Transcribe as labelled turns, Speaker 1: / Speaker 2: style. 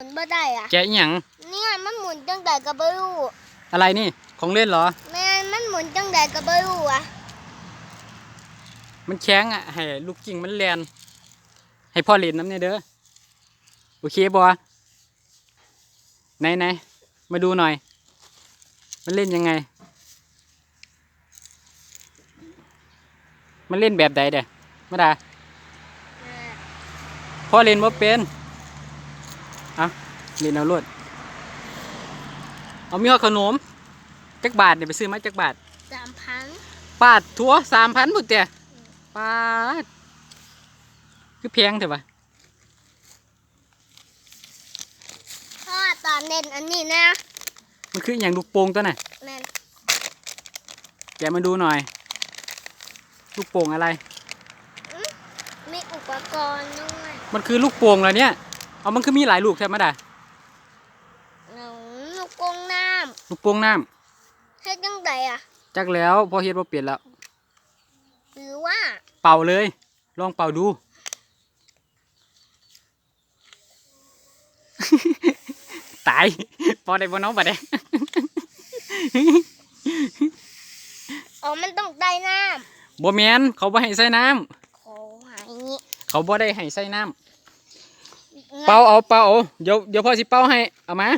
Speaker 1: หมุนบ่ได้อะ
Speaker 2: แกะอิหยัง
Speaker 1: เนี่ยมันหมุนจังใดก็บ่รู้
Speaker 2: อะไรนี่ของเล่นเหรอ
Speaker 1: แม่นมันหมุนจังใดก็บ่รู้อะ
Speaker 2: มันแข็งอะให้ลูกกิ่งมันแลนให้พ่อเล่นน้ำเนี่ยเด้อโอเคบอไหนไหนมาดูหน่อย มันเล่นยังไง มันเล่นแบบใดเด้อมาดาพ่อเล่นว่าเป็นเอาเล่นเอาลวดเอามีข้าวขนมจักบาทเนี่ยไปซื้อมาจักบาท
Speaker 1: สามพัน
Speaker 2: ปาดทัวสามพันบุตรเตียปาดคือแพงเถอะวะ
Speaker 1: เพราะว่าตอนเล่นอันนี้นะ
Speaker 2: มันคืออย่างลูกโป่งตัวน่ะ
Speaker 1: แม่น
Speaker 2: แกะมาดูหน่อย ลูกโป่งอะไร
Speaker 1: มีอุปกรณ์ด้วย
Speaker 2: มันคือลูกโป่งเหรอเนี่ย เอามันคือมีหลายลูกแท้มาดา
Speaker 1: เอาลูกกงน้
Speaker 2: ลูกโป่งน้ำ
Speaker 1: ให้จังใดอะำ
Speaker 2: จักแล้วพอเฮ็ดว่าเปลี่ยนแล้ว
Speaker 1: หรือว่า
Speaker 2: เป่าเลย ลองเป่าดู ตายพอได้บ่น้องบัดเด้
Speaker 1: อ๋อมันต้องได้น้
Speaker 2: บ่แม่นเขาบ่ให้ใส่น้ำำ
Speaker 1: ขอหายงี้
Speaker 2: เขาบ่ได้ให้ใส่น้ำ เป่าเอาเป่าเอาเดี๋ยวเดี๋ยวพ่อสิเป่าให้ เอามา